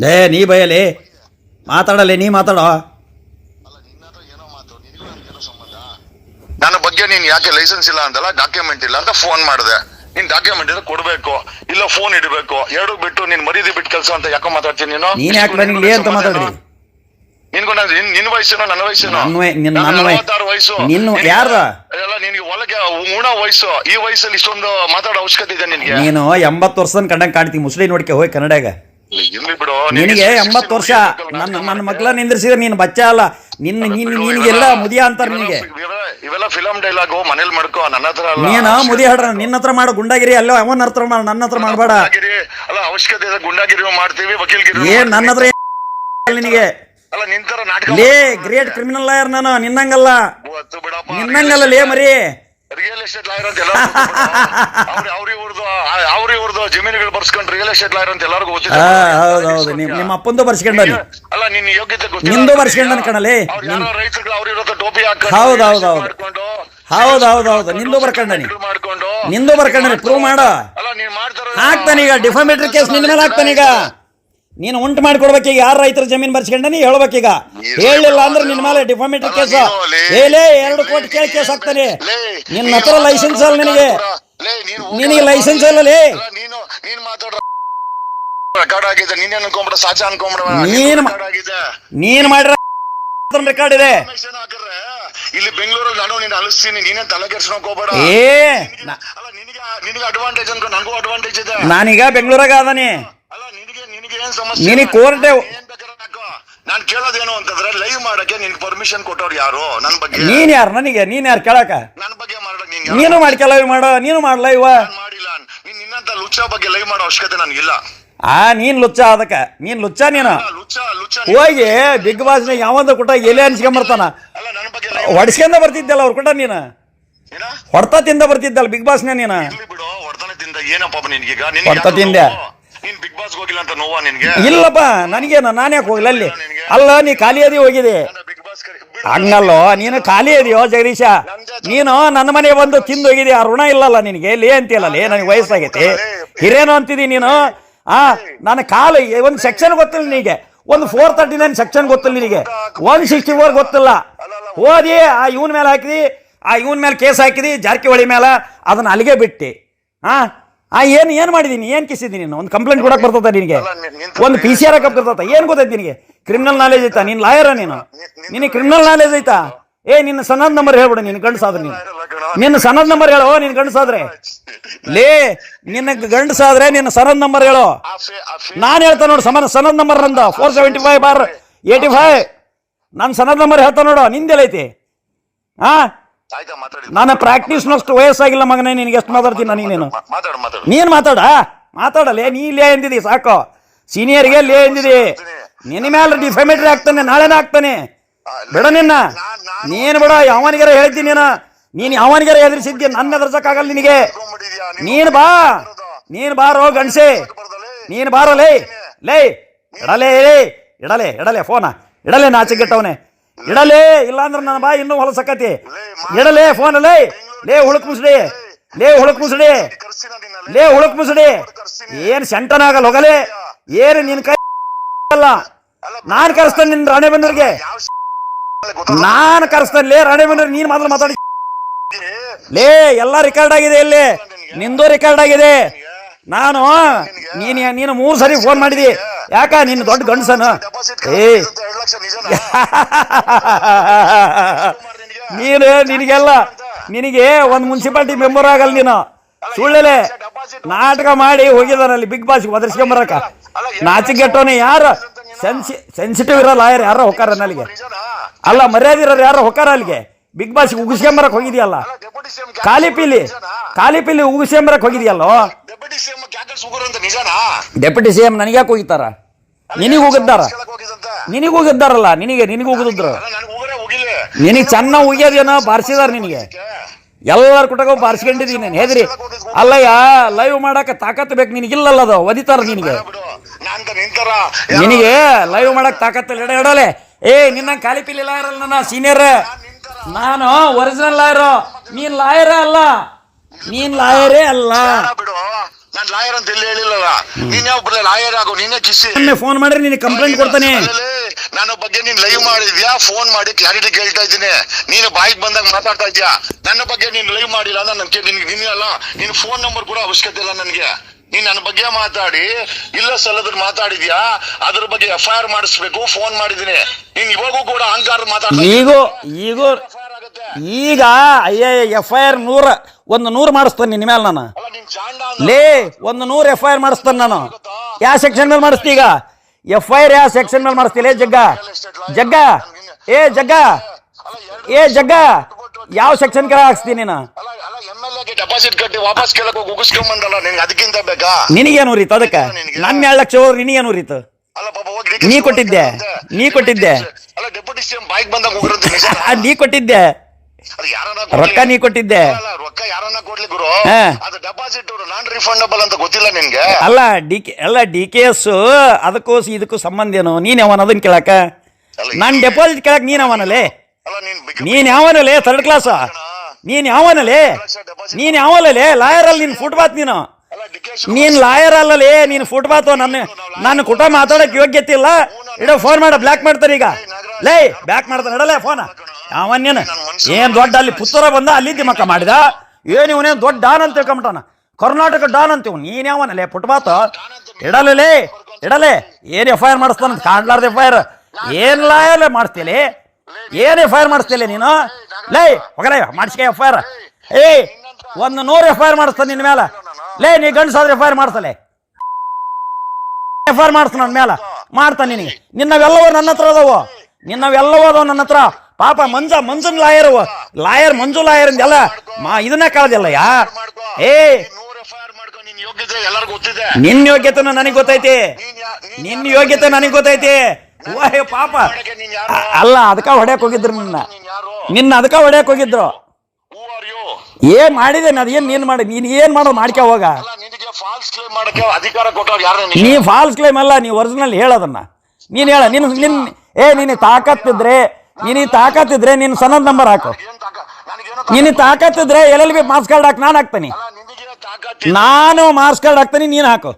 ಲೇ ನೀ ಬಯಲಿ? ಮಾತಾಡಲಿ ನೀ ಮಾತಾಡೋ? ನನ್ನ ಬಗ್ಗೆ ನೀನ್ ಯಾಕೆ ಲೈಸೆನ್ಸ್ ಇಲ್ಲ ಅಂತಲ್ಲ ಡಾಕ್ಯುಮೆಂಟ್ ಇಲ್ಲ ಅಂತ ಫೋನ್ ಮಾಡಿದೆ. ನೀನ್ ಡಾಕ್ಯುಮೆಂಟ್ ಇದ್ರೆ ಕೊಡ್ಬೇಕು ಇಲ್ಲ ಫೋನ್ ಇಡಬೇಕು. ಎರಡು ಬಿಟ್ಟು ನೀನ್ ಮರೀದಿ ಬಿಟ್ಟು ಕೆಲಸ ಅಂತ ಯಾಕೋ ಮಾತಾಡ್ತೀನಿ ನೀನು? ನೀನ್ ಯಾಕೆ ನನಗೆ ಲೇ ಅಂತ ಮಾತಾಡ್ರಿ ನಿನ್ಗೂ ನಾನು ನಿನ್- ನಿನ್ ವಯಸ್ಸೇನೋ ನನ್ನ ವಯಸ್ಸೇನೋ? ನನ್ನ ವಯ- ನಿನ್ನ- ನಾನು ನನ್ನ ವಯ- ನಲವತ್ತಾರು ವಯಸ್ಸು. ನಿನ್ನ- ನಿನ್ಗೆ- ಯಾರ್ದ? ನಿನ್ಗೆ ಒಳಗೆ ಉಣ ವಯಸ್ಸು. ಈ ವಯಸ್ಸಲ್ಲಿ ಇಷ್ಟೊಂದು ಮಾತಾಡೋ ಅವಶ್ಯಕತೆ ಇದೆ ನಿನ್ಗೆ? ನೀನು ಎಂಬತ್ತು ವರ್ಷದ ಕಂಡಂಗೆ ಕಾಣ್ತಿ ಮುಸ್ಲಿ ನೋಡ್ಕೆ ಹೋಗಿ ಕನ್ನಡಾಗ. ಇರ್ಲಿ ಬಿಡು ನಿನಗೆ ಎಂಬತ್ತು ವರ್ಷ. ನನ್ನ ನನ್ನ ಮಗ್ಳ ನಿಂದ್ರಿಸಿದ್ರೆ ನೀನು ಬಚ್ಚ ಅಲ್ಲ. ನಿನ್ನ ನೀನು ನಿನಗೆಲ್ಲ ಮುದಿಯ ಅಂತಾರೆ ನಿನಗೆ. ಇವೆಲ್ಲ- ಫಿಲಂ ಡೈಲಾಗು ಮನೇಲಿ ಮಾಡ್ಕೋ ನನ್ನ ಹತ್ರ ಅಲ್ಲ ನೀನು ಮುದಿ ಹಾಡ್ರ ನಿನ್ನ ಹತ್ರ ಮಾಡು ಗುಂಡಾಗಿರಿ ಅಲ್ಲೋ ಅವನ ಹತ್ರ ಮಾಡು ನನ್ನ ಹತ್ರ ಮಾಡಬೇಡ. ಅಲ್ಲ ಅವಶ್ಯಕತೆ ಇದೆ ಗುಂಡಾಗಿರಿ ಮಾಡ್ತೀವಿ ವಕೀಲ್ಗಿರಿ ಏ ನನ್ನ ಹತ್ರ ನಿನಗೆ. ಅಲ್ಲ ನಿನ್ ತರ ನಾಟಕ ಲೇ ಗ್ರೇಟ್ ಕ್ರಿಮಿನಲ್ ಲಾಯರ್ ನಾನು ನಿನ್ನಂಗಲ್ಲ. ನಿನ್ನಂಗಲ್ಲ ಲೇ ಮರಿ. ರಿಯಲ್ ಎಸ್ಟೇಟ್ ಲಾಯರ್ ಅಂತ ಎಲ್ಲ ಅವ್ರಿ ಅವ್ರ ಇವ್ರದ್ದು ಜಮೀನುಗಳು ಬರ್ಸ್ಕೊಂಡ್ರೆ ರಿಯಲ್ ಎಸ್ಟೇಟ್ ಲಾಯರ್ ಅಂತ ಎಲ್ಲರಿಗೂ ಗೊತ್ತಿದೆ. ಹಾ ಹೌದು ಹೌದು. ನಿಮ್ಮ ಅಪ್ಪಂದು ಬರ್ಸ್ಕೊಂಡನಿ ಅಲ್ಲ ನಿನ್ನ ಯೋಗ್ಯತೆ ಗೊತ್ತಿಲ್ಲ. ನಿಂದು ಬರ್ಸ್ಕೊಂಡನ್ ಕಣಲೇ. ರೈತರುಗಳು ಅವ್ರ ಇರೋ ಟೋಪಿ ಹಾಕೊಂಡು ಹೌದು, ಹೌದು, ಹೌದು. ಮಾಡ್ಕೊಂಡು ಹೌದು ಹೌದು ಹೌದು. ನಿಂದು ಬರ್ಕೊಂಡನಿ ನಿಂದು ಬರ್ಕೊಂಡನಿ ಪ್ರೂವ್ ಮಾಡು. ಅಲ್ಲ ನೀನ್ ಮಾಡ್ತಾರ ಹಾಕ್ತಾನೀಗ ಡಿಫಾಮೇಟ್ರಿ ಕೇಸ್ ನಿನ್ನ ಮೇಲೆ ಹಾಕ್ತಾನೀಗ ನೀನು ಉಂಟು ಮಾಡ್ಕೊಡ್ಬೇಕೀಗ ಯಾರು ರೈತರ ಜಮೀನ್ ಬರ್ಸ್ಕೊಂಡನಿ ಹೇಳ್ಬೇಕೀಗ ಹೇಳಿಲ್ಲ ಅಂದ್ರೆ ನಿನ್ನ ಮೇಲೆ ಡಿಫಾಮೇಟ್ರಿ ಕೇಸ್ ಹೇಳೇ ಎರಡು ಕೋಟಿ ಕೇಳಿ ಕೇಸ್ ಹಾಕ್ತಾನೆ. ನಿನ್ನ ಹತ್ರ ಲೈಸೆನ್ಸ್ ಅಲ್ಲ ನಿನಗೆ. ನಿನಗೆ ಲೈಸೆನ್ಸ್ ಇಲ್ಲ ಲೇ. ನೀನು ನೀನ್ ಮಾತಾಡ ರೆಕಾರ್ಡ್ ಆಗಿದೆ ನೀನ್ ಅನ್ಕೊಂಬಿಡ ಸಾಚ ಅನ್ಕೊಂಬಿಡ ನೀನ್ ಮಾ- ಆಗಿದೆ. ನೀನ್ ಮಾಡಿರ ರೆಕಾರ್ಡ್ ಇದೆ. ಹಾಕಿದ್ರೆ ಇಲ್ಲಿ ಬೆಂಗಳೂರಲ್ಲಿ ನಾನು ನೀನ್ ಅಲಿಸ್ತೀನಿ ನೀನೇ ತಲೆ ಕೆಡ್ಸ್ಕೊಳಕ್ ಹೋಗ್ಬೇಡ. ಏ ನ- ಅಲ್ಲ ನಿನಗೆ ನಿನಗೆ ಅಡ್ವಾಂಟೇಜ್ ಅನ್ಕೊ ನನಗೂ ಅಡ್ವಾಂಟೇಜ್ ಇದೆ. ನಾನೀಗ ಬೆಂಗಳೂರಾಗ ಅದಾನೆ. ಅಲ್ಲ ನಿನಗೆ ನಿನಗೆ ಏನ್ ಸಮಸ್ಯೆ ನಿನಗೆ? ಕೋರ್ಟೆ- ಏನ್ ಬೇಕಾದ್ರೆ ಹಾಕೋ. ನಾನ್ ಕೇಳೋದೇನು ಅಂತಂದ್ರೆ ಲೈವ್ ಮಾಡಕ್ಕೆ ನಿನ್ ಪರ್ಮಿಷನ್ ಕೊಟ್ಟವ್ರು ಯಾರು? ನನ್ ಬಗ್ಗೆ ನೀನ್ ಯಾರು? ನನಗೆ ನೀನ್ ಯಾರು ಕೇಳಕ? ನನ್ನ ಬಗ್ಗೆ ಮಾಡಕ್ ನೀನ್ ನೀನು ಮಾಡ್ಕೆ ಲೈವ್ ಮಾಡೋ. ನೀನು ಮಾಡ್ಲ ಇವ? ಲುಚ್ಚ ಬಗ್ಗೆ ಲೈವ್ ಮಾಡೋ ಅವಶ್ಯಕತೆ ನನ್ಗಿಲ್ಲ. ಆ ನೀನ್ ಲುಚ್ಚ ಅದಕ್ಕೆ. ನೀನ್ ಲುಚ್ಚ ನೀನ. ಲುಚ್ಚ ಲುಚ್ಚ ಹೋಗಿ ಬಿಗ್ ಬಾಸ್ ಯಾವಂದ ಕುಟ ಎಲೆ ಅನ್ಸ್ಕೊಂಬರ್ತಾನ. ಅಲ್ಲ ನನ್ನ ಬಗ್ಗೆ live ಹೊಡ್ಸ್ಕೊಂಡ ಬರ್ತಿದ್ದಲ್ಲ ಅವ್ರ ಕುಟ ನೀನ. ಹೊಡ್ತ ಹೊಡ್ತಾ ತಿಂದ ಬರ್ತಿದ್ದಲ್ಲ ಬಿಗ್ ಬಾಸ್ನ ನೀನು. ಇರ್ಲಿ ಬಿಡು ಹೊಡ್ತಾನದಿಂದ ಏನಪ್ಪ ನಿನ್ಗೀಗ. ಹೊಡ್ತ ತಿಂದೆ. ನೀನ್ ಬಿಗ್ ಬಾಸ್ ಹೋಗಿಲ್ಲ ಅಂತ ನೋವಾ ನಿನ್ಗೆ? ಇಲ್ಲಪ್ಪ ನನಗೇನು ನಾನು ಯಾಕೆ ಹೋಗಿಲ್ಲ ಅಲ್ಲಿ? ಅಲ್ಲ ನೀ ಖಾಲಿ ಅದಿ ಹೋಗಿದೆ. ಬಿಗ್ ಬಾಸ್ ಹಂಗಲ್ಲೋ ನೀನು ಖಾಲಿ ಅದಿಯೋ ಜಗದೀಶ? ನೀನು ನನ್ನ ಮನೆ ಬಂದು ತಿಂದು ಹೋಗಿದ್ಯಾ ಆ ಋಣ ಇಲ್ಲಲ್ಲ ನಿನಗೆ? ಲೇ ಅಂತೀಯಲ್ಲ ಲೇ ನನಗೆ ವಯಸ್ಸಾಗೈತಿ. ಹಿರೇನು ಅಂತಿದಿ ನೀನು? ಆ ನನ್ನ ಕಾಲು ಒಂದು ಸೆಕ್ಷನ್ ಗೊತ್ತಿಲ್ಲ ನಿನಗೆ. ಒಂದು ಫೋರ್ ತರ್ಟಿ ನೈನ್ ಸೆಕ್ಷನ್ ಗೊತ್ತಿಲ್ಲ ನಿನಗೆ. ಒನ್ ಸಿಕ್ಸ್ಟಿ ಫೋರ್ ಗೊತ್ತಿಲ್ಲ. ಓದಿ, ಆ ಇವನ್ ಮೇಲೆ ಹಾಕಿದಿ, ಆ ಇವನ್ ಮೇಲೆ ಕೇಸ್ ಹಾಕಿದಿ, ಜಾರಕಿಹೊಳಿ ಮೇಲೆ, ಅದನ್ನ ಅಲ್ಲಿಗೆ ಬಿಟ್ಟು. ಹಾಂ ಆ, ಏನು ಏನು ಮಾಡಿದೀನಿ? ಏನು ಕಿಸಿದ್ದೀನಿ ಒಂದು ಕಂಪ್ಲೇಂಟ್ ಕೊಡಕ್ಕೆ ಬರ್ತದ ನಿನಗೆ? ಒಂದು ಪಿ ಸಿ ಆರ್ ಹಾಕಕ್ ಬರ್ತದ? ಏನು ಗೊತ್ತೈತಿ ನಿನಗೆ? ಕ್ರಿಮಿನಲ್ ನಾಲೆಜ್ ಐತಾ? ನೀನು ಲಾಯರ ನೀನು? ನಿನಗೆ ಕ್ರಿಮಿನಲ್ ನಾಲೆಜ್ ಐತಾ? ಏ, ನಿನ್ನ ಸನದ್ ನಂಬರ್ ಹೇಳ್ಬಿಡು, ನಿನ್ನ ಗಂಡಸಾದ್ರೆ ನೀನು. ನಿನ್ನ ಸನದ್ ನಂಬರ್ ಹೇಳೋ. ನಿನ್ನ ಗಂಡಸಾದ್ರೆ ಲೇ, ನಿನ್ನ ಗಂಡಸಾದ್ರೆ ನಿನ್ನ ಸನದ್ ನಂಬರ್ ಹೇಳೋ. ನಾನು ಹೇಳ್ತಾ ನೋಡು ಸಮಾನ ಸನದ್ ನಂಬರ್ ನಂದ. Four seventy five bar eighty five ನಾನು ಸನದ್ ನಂಬರ್ ಹೇಳ್ತಾ ನೋಡು ನಿಂದೆಲ್ಲೈತಿ ಹಾ ಆಯ್ತಾ ಪ್ರಾಕ್ಟೀಸ್ ನಷ್ಟು ವಯಸ್ಸಾಗಿಲ್ಲ ಮಗನೇ, ನಿನಗೆ ಎಷ್ಟು ಮಾತಾಡ್ತೀನಿ ನೀನೇನು ನೀನು ಮಾತಾಡು ನೀನ್ ಮಾತಾಡ. ಮಾತಾಡಲೇ, ನೀ ಲೇ ಎಂದಿದಿ, ಸಾಕು. ಸೀನಿಯರ್ಗೆ ಲೇ ಎಂದಿದಿ. ನಿನ್ನ ಮೇಲೆ ಡಿಫೆಮೇಟ್ರಿ ಆಗ್ತಾನೆ, ನಾಳೆನೇ ಆಗ್ತಾನೆ. ಬಿಡ ನಿನ್ನ. ನೀನು ಬಿಡ, ಯಾವನಿಗಾರ ಹೇಳ್ತೀನಿ ನೀನು? ನೀನು ಯಾವನಿಗಾರ ಎದುರಿಸಿದ್ಯ ನನ್ನ ಎದುರ್ಸಕ್ಕಾಗಲ್ಲ ನಿನಗೆ. ನೀನ್ ಬಾ. ನೀನ್ ಬಾರೋ ಗಣಸೆ ನೀನ್ ಬಾರೋ ಲೇ. ಲೇ, ಇಡಲೇ ಇಡಲೆ, ಇಡಲೇ, ಫೋನ. ಇಡಲೇ ನಾಚಿಗೆಟ್ಟವನೆ ಇಡಲೇ, ಇಲ್ಲಾಂದ್ರೆ ನನ್ನ ಬಾ ಇನ್ನೂ ಹೊಲಸಕತಿ. ಇಡಲೇ, ಫೋನ್ ಲೇ. ಲೇ, ಹುಳುಕ್ ಮುಸುಡಿ. ಲೇ, ಹುಳುಕ್ ಮುಸುಡಿ. ಲೇ. ಹುಳಕ್ ಮುಸುಡಿ. ಏನ್ ಸೆಂಟನಾಗಲ್ಲ ಹೋಗಲೇ? ಏನು ನಿನ್ ಕೈ ಅಲ್ಲ? ನಾನ್ ಕರೆಸ್ತೇನೆ ನಿನ್ ರಾಣೆ ಗೊತ್ತಾ ನಾನ್ ಕರೆಸ್ತೇನೆ ಲೇ ರಾಣೆಬೆನ್ನೂರ್ ನೀನ್ ಮಾತ್ರ ಮಾತಾಡಿ. ಲೇ, ಎಲ್ಲ ರೆಕಾರ್ಡ್ ಆಗಿದೆ ಇಲ್ಲಿ. ನಿಂದು ರೆಕಾರ್ಡ್ ಆಗಿದೆ. ನಾನು, ನೀನ್, ನೀನು ಮೂರು ಸರಿ ಫೋನ್ ಮಾಡಿದಿ. ಯಾಕ, ನೀನು ದೊಡ್ಡ ಗಂಡಸನ? ಏ. ನೀನು, ನಿನಗೆಲ್ಲ, ನಿನಗೆ ಒಂದು ಮುನ್ಸಿಪಾಲ್ಟಿ ಮೆಂಬರ್ ಆಗಲ್ಲ ನೀನು. ಸುಳ್ಳಲೆ, ನಾಟಕ ಮಾಡಿ ಹೋಗಿದಾನಲ್ಲಿ ಬಿಗ್ ಬಾಸ್ ಒದರ್ಸ್ಕೊಂಬರಕ ನಾಚಿಕೆಟ್ಟೋನೆ ಯಾರು? ಸೆನ್ಸಿ ಸೆನ್ಸಿಟಿವ್ ಇರೋ ಲಾಯರ್ ಯಾರೋ ಹೊಕ್ಕಾರ ಅಲ್ಲಿಗೆ. ಅಲ್ಲ ಮರ್ಯಾದೆ ಇರೋರು ಯಾರೋ ಹೊಕ್ಕಾರ ಅಲ್ಲಿಗೆ. ಬಿಗ್ ಬಾಸ್ ಉಗಿಸ್ಕೊಂಬರಕ್ ಹೋಗಿದ್ಯಲ್ಲ? ಖಾಲಿ ಪೀಲಿ ಖಾಲಿ ಪೀಲಿ ಉಗಿಸ್ಕೊಂಬರಕ್ ಹೋಗಿದ್ಯಲ್ಲೋ? ಡೆಪ್ಯೂಟಿ ಸಿ ಎಂ ನನಗ್ಯಾಕೆ ಹೋಗಿತ್ತಾರ ನಿನಗೆ ಹೋಗಿದ್ದಾರ ನಿನಗೆ ಹೋಗಿದ್ದಾರಲ್ಲ ನಿನಗೆ ನಿನಗೆ ಹೋಗಿದ್ರು ನನಗೆ ಚೆನ್ನಾಗಿ ಉಗಿಯೋದೇನೋ ಬಾರಿಸಿದಾರ ನಿನಗೆ. ಎಲ್ಲರ ಕುಟಕ ಬಾರಿಸ್ಕೊಂಡಿದ್ದೀನಿ ನಾನು. ಹೆದ್ರಿ ಅಲ್ಲಯ್ಯ ಲೈವ್ ಮಾಡಕ ತಾಕತ್ ಬೇಕು ನಿನಗಿಲ್ಲಲ್ಲ ಅದು, ಒದಿತಾರ ನಿನಗೆ. ನಿನಗೆ ಲೈವ್ ಮಾಡಕ್ ತಾಕತ್ತಿಲ್ಲ ಎಡ, ಎಡಲೆ. ಏ, ನಿನ್ನ ಖಾಲಿ ಪಿಲಿ ಲಾಯರ್ ನನ್ನ ಸೀನಿಯರ್ ನಾನು ಒರಿಜಿನಲ್ ಲಾಯರು ನೀನ್ ಲಾಯರೇ ಅಲ್ಲ. ನೀನ್ ಲಾಯರೇ ಅಲ್ಲ. ನಾನ್ ಲಾಯರ್ ಅಂತ ಎಲ್ಲಿ ಹೇಳಿಲ್ಲ ನೀನ್ ಯಾವ ಲಾಯರ್ ಆಗು? ನೀನೇ ಕಿಸಿ ಒಮ್ಮೆ ಫೋನ್ ಮಾಡಿದ್ರೆ ನಿನಗೆ ಕಂಪ್ಲೇಂಟ್ ಕೊಡ್ತಾನೆ. ನಾನು ನನ್ನ ಬಗ್ಗೆ ನೀನ್ ಲೈವ್ ಮಾಡಿದ್ಯಾ? ಫೋನ್ ಮಾಡಿ ಕ್ಲಾರಿಟಿ ಕೇಳ್ತಾ ಇದ್ದೀನಿ. ನೀನು ಬಾಯಿಗೆ ಬಂದಾಗ ಮಾತಾಡ್ತಾ ಇದ್ಯಾ ನನ್ನ ಬಗ್ಗೆ ನೀನ್ ಲೈವ್ ಮಾಡಿಲ್ಲ ಅಂದ್ರೆ ನನ್ಗೆ ನಿನ್ಗೆ ನಿನ್ನಲ್ಲ ನಿನ್ ಫೋನ್ ನಂಬರ್ ಕೂಡ ಅವಶ್ಯಕತೆ ಇಲ್ಲ ನನಗೆ. ನೀನ್ ನನ್ನ ಬಗ್ಗೆ ಮಾತಾಡಿ ಇಲ್ಲ ಸಲ್ಲದ್ರ ಮಾತಾಡಿದ್ಯಾ? ಅದ್ರ ಬಗ್ಗೆ ಎಫ್ ಐ ಆರ್ ಮಾಡಿಸ್ಬೇಕು ಫೋನ್ ಮಾಡಿದೀನಿ ನೀನ್ ಇವಾಗೂ ಕೂಡ ಅಹಂಕಾರ ಮಾತಾಡ್ತಾ ಈಗೂ ಈಗೂ ಈಗ ಅಯ್ಯ ಎಫ್ ಐ ಆರ್ ನೂರ ಒಂದು ನೂರು ಮಾಡಿಸ್ತೇನೆ ನಿನ್ನ ಮೇಲೆ ನಾನು. ಲೇ ಒಂದು ನೂರು ಎಫ್ ಐ ಆರ್ ಮಾಡಿಸ್ತೇನೆ ನಾನು. ಯಾವ ಸೆಕ್ಷನ್ ಮೇಲೆ ಮಾಡಿಸ್ತಿ ಈಗ? ಎಫ್ ಐ ಆರ್ ಯಾವ ಸೆಕ್ಷನ್ ಮೇಲೆ ಮಾಡಿಸ್ತಿ? ಲೇ ಜಗ್ಗ. ಜಗ್ಗ. ಏ ಜಗ್ಗ. ಏ ಜಗ್ಗ. ಯಾವ ಸೆಕ್ಷನ್ ಕೆಳ ಹಾಕ್ಸ್ತೀನಿ ನೀನು? ಅಲ್ಲ ಅಲ್ಲ ಎಂ ಡೆಪಾಸಿಟ್ ಕಟ್ಟಿ ವಾಪಸ್ ಕೇಳಕ್ ಹೋಗಿ ಉಗಿಸ್ಕೊಂಬಂದಲ್ಲ ನಿನ್ಗೆ ಅದಕ್ಕಿಂತ ಬೇಕಾ? ನಿನಗೇನು ಉರಿತು ಅದಕ್ಕೆ? ನನ್ನ ಎರಡು ಲಕ್ಷ ಹೋದ್ರೆ ನಿನಗೇನು ಉರಿತು? ಅಲ್ಲ ಪಾಪ ಹೋಗಿ ನೀ ಕೊಟ್ಟಿದ್ದೆ. ನೀ ಕೊಟ್ಟಿದ್ದೆ. ಅಲ್ಲ ಡೆಪ್ಯೂಟಿ ಸಿಎಂ ಬೈಕ್ ಬಂದಾಗ ಹೋಗಿರೋದು ನೀ ಕೊಟ್ಟಿದ್ದೆ. ರೊಕ್ಕ ನೀ ಕೊಟ್ಟಿದ್ದೆ. ಅಲ್ಲ ರೊಕ್ಕ ಯಾರನ್ನ ಕೊಡ್ಲಿ ಗುರು. ಅದು ಡೆಪಾಸಿಟ್ ನಾನ್ ರಿಫಂಡಬಲ್ ಅಂತ ಗೊತ್ತಿಲ್ಲ ನಿನ್ಗೆ? ಅಲ್ಲ ಡಿ ಕೆ ಅಲ್ಲ ಡಿ ಕೆ ಎಸ್ ಅದಕ್ಕೂ ಇದಕ್ಕೂ ಸಂಬಂಧ ಏನು? ನೀನ್ ಯಾವನ ಅದನ್ನ ಕೇಳಕ ನಾನ್ ಡೆಪಾಸಿಟ್ ಕೇಳಕ್ ನೀನ್ ಅವನಲ್ಲೇ ನೀನ್ ಯಾವನಲ್ಲೇ? ಥರ್ಡ್ ಕ್ಲಾಸ್ ನೀನ್ ಯಾವನಲ್ಲೇ? ನೀನ್ ಯಾವನಲ್ಲೇ? ಲಾಯರ್ ಅಲ್ಲಿ ನೀನ್ ಫುಟ್ಪಾತ್ ನೀನು? ನೀನ್ ಲಾಯರ್ ಅಲ್ಲಲೇ ನೀನ್ ಫುಟ್ಪಾತ್ ನನ್ನ ನನ್ನ ಕುಟ ಮಾತಾಡಕ್ ಯೋಗ್ಯತೆ ಇಲ್ಲ? ಇಡೋ ಫೋನ್ ಮಾಡ ಬ್ಲಾಕ್ ಮಾಡ್ತಾರೆ ಈಗ. ಲೇ ಬ್ಯಾಕ್ ಮಾಡ್ತಾನೆ ಇಡಲೇ ಫೋನ್ ಅವನ್ನೇನು ಏನ್ ದೊಡ್ಡ ಅಲ್ಲಿ ಪುತ್ತೂರ ಬಂದ ಅಲ್ಲಿ ಮಕ್ಕ ಮಾಡಿದ? ಏನ್ ಇವನೇನ್ ದೊಡ್ಡ ಡಾನ್ ಅಂತ ತಿಳ್ಕೊಂಬಿಟ್ಟಾನ ಕರ್ನಾಟಕ ಡಾನ್ ಅಂತೀವ್ ನೀನ್ ಯಾವನಲ್ಲೇ ಫುಟ್ಪಾತ್ ಇಡಲೇ ಇಡಲೇ. ಏನ್ ಎಫ್ ಐ ಆರ್ ಮಾಡಿಸ್ತಾನ ಕಾಣ್ಲಾರ್ದ ಎಫ್ ಐ ಆರ್ ಏನ್ ಲಾಯರ್ ಮಾಡಿಸ್ತೀಲಿ ಏನ್ ಎಫ್ ಐ ಆರ್ ಮಾಡಿಸ್ತೀಲಿ ನೀನು? ಲೇ ಹೋಗಲೇ ಮಾಡಿಸ್ಕೆ ಎಫ್ ಐ ಆರ್ ಏ ಒಂದು ನೂರು ಎಫ್ ಐ ಆರ್ ಮಾಡಿಸ್ತಾನೆ ನಿನ್ನ ಮೇಲೆ ಲೇ ನೀ ಗಂಡಸಾದ್ರೆ ಎಫ್ ಐ ಆರ್ ಮಾಡಿಸ್ತಲೇ ಎಫ್ ಐ ಆರ್ ಮಾಡಿಸ್ತಾನ ನನ್ನ ಮೇಲೆ ಮಾಡ್ತಾನ ನಿನಗೆ ನಿನ್ನವೆಲ್ಲವೋ ನನ್ನ ಹತ್ರ ಅದಾವು. ನಿನ್ನವೆಲ್ಲವೂ ಅದಾವ ನನ್ನ ಹತ್ರ. ಪಾಪ ಮಂಜ ಮಂಜನ್ ಲಾಯರ್ ಲಾಯರ್ ಮಂಜು ಲಾಯರ್ ಅಂದೆಲ್ಲ ಮಾ ಇದನ್ನ ಕಳ್ದಿಲ್ಲ ಯಾ ಏ! ನಿನ್ನ ಯೋಗ್ಯತೆನ ನನಗೆ ಗೊತ್ತೈತಿ. ನೀನ್ ನಿನ್ನ ಯೋಗ್ಯತೆ ನನಗೆ ಗೊತ್ತೈತಿ. ಓಹೇ ಪಾಪ. ಅಲ್ಲ ಅದಕ್ಕ ಹೊಡ್ಯಕ್ ಹೋಗಿದ್ರು ನಿನ್ನ. ನಿನ್ನ ಅದಕ್ಕ ಹೊಡ್ಯಕ್ ಹೋಗಿದ್ರು. ಹೂ ಮಾಡಿದೆ ಯು ಏನ್ ಮಾಡಿದೆ ಅದೇನ್ ನೀನ್ ಮಾಡಿ ನೀನ್ ಏನ್ ಮಾಡೋ ಮಾಡ್ಕೊ ಹೋಗ ನೀ ಫಾಲ್ಸ್ ಕ್ಲೈಮ್ ಅಲ್ಲ ನೀ ಒರಿಜಿನಲ್ ಹೇಳೋದನ್ನ. ನೀನ್ ಹೇಳ ನಿನ್ ನಿನ್ ಏ ನೀನು ತಾಕತ್ತಿದ್ರೆ ನೀನು ತಾಕತ್ತಿದ್ರೆ ನಿನ್ ಸನದ್ ನಂಬರ್ ಹಾಕು. ನೀನಿ ತಾಕತ್ತಿದ್ರೆ L L B marks card ಹಾಕಿ ನಾನು ಹಾಕ್ತೀನಿ. ನಾನು ಮಾಸ್ ಕಾರ್ಡ್ ಹಾಕ್ತೀನಿ ನೀನು ಹಾಕು.